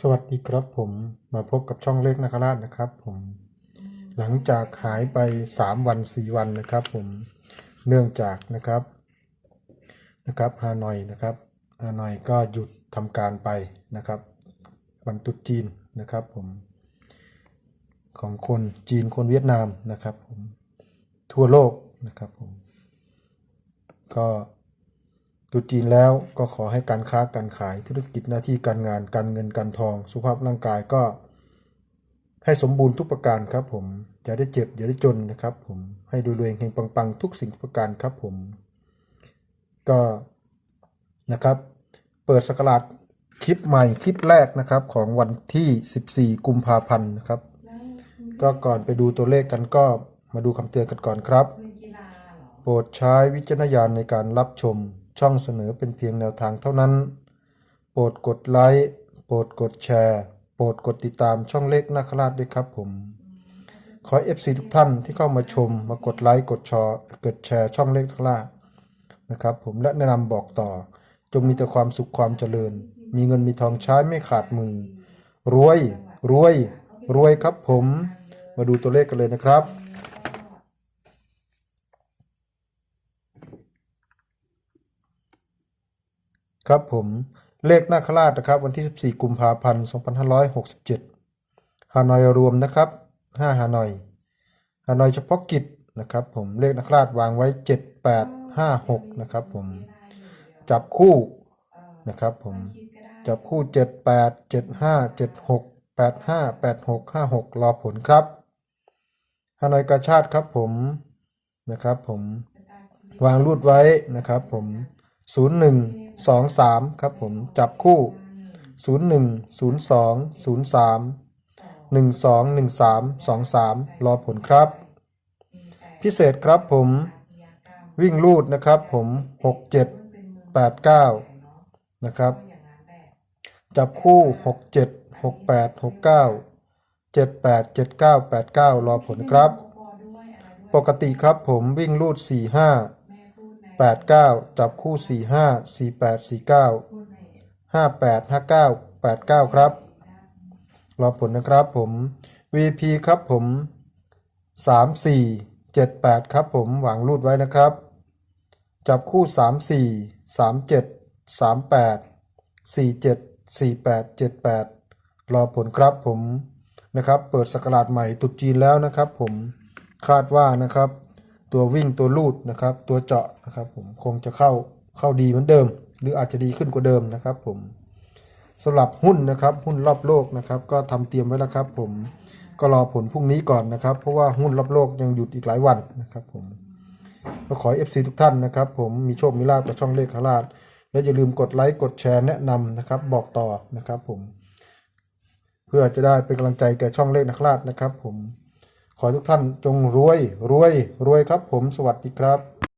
สวัสดีครับผมมาพบกับช่องเล็กนาคราชนะครับผมหลังจากหายไป 3 วัน 4 วันนะครับผมเนื่องจากนะครับนะครับฮานอยนะครับฮานอยก็หยุดทำการไปนะครับวันตรุษจีนนะครับผมของคนจีนคนเวียดนามนะครับผมทั่วโลกนะครับผมก็ ตรุษจีนแล้วก็ขอให้การค้าการขายธุรกิจหน้าที่การงานการเงินการทอง สุขภาพร่างกายก็ ให้สมบูรณ์ทุกประการครับผมอย่าได้เจ็บอย่าได้จนนะครับผมให้รวยๆเฮงปังๆ ทุกสิ่งทุกประการครับผม ก็นะครับ เปิดสกราชคลิปใหม่คลิปแรกนะครับของวันที่ 14 กุมภาพันธ์นะครับ ก็ก่อนไปดูตัวเลขกันก็มาดูคำเตือนกันก่อนครับ โปรดใช้วิจารณญาณในการรับชม ช่องเสนอเป็นเพียงแนวทางเท่านั้น โปรดกดไลค์โปรดกดแชร์ โปรดกดติดตามช่องเล็กนาคราชด้วยครับผม ขอ FC ทุกท่านที่เข้ามาชมมากดไลค์กดชอกดแชร์ช่องเล็กนาคราชนะครับผมและแนะนำบอกต่อ จงมีแต่ความสุขความเจริญ มีเงินมีทองใช้ไม่ขาดมือ รวยรวยรวยครับผม มาดูตัวเลขกันเลยนะครับ ครับผมเลขนาคราชนะครับวันที่ 14 กุมภาพันธ์ 2567 ฮานอยรวมนะครับ 5 ฮานอย ฮานอยเฉพาะกิจนะครับผมเลขนาคราชวางไว้ 7856 นะครับผมจับคู่นะครับผมจับคู่ 78 75 76 85 86 56 รอผลครับฮานอยกาชาติครับผมนะครับผมวางรูดไว้นะครับผม 01 23 ครับผมจับคู่ 01 02 03 12 13 23 รอผลครับ พิเศษครับผม วิ่งรูดนะครับผม 67 89 นะครับ จับคู่ 67 68 69 78 79 89 รอผลครับ ปกติครับผมวิ่งรูด 45 89 จับคู่ 45 48 49 58 59 89 ครับ รอผลนะครับผม VP ครับผม 34 78 ครับผม หวังรูดไว้นะครับ จับคู่ 34 37 38 47 48 78 รอผลครับผมนะครับ เปิดสกราชใหม่ตรุษจีนแล้วนะครับผมคาดว่านะครับ ตัววิ่งตัวลูดนะครับ ตัวเจาะนะครับผมคงจะเข้าเข้าดีเหมือนเดิม หรืออาจจะดีขึ้นกว่าเดิมนะครับผมสำหรับหุ้นนะครับหุ้นรอบโลกนะครับ ก็ทำเตรียมไว้แล้วครับ ผมก็รอผลพรุ่งนี้ก่อนนะครับ เพราะว่าหุ้นรอบโลกยังหยุดอีกหลายวันนะครับผมก็ขอ FC ทุกท่านนะครับ ผมมีโชคมีลาภกับช่องเลขคราชและอย่าลืมกดไลค์กดแชร์แนะนำนะครับ บอกต่อนะครับผม เพื่อจะได้เป็นกำลังใจแก่ช่องเลขนักลาดนะครับผม ขอทุกท่านจงรวยรวยรวยครับผมสวัสดีครับ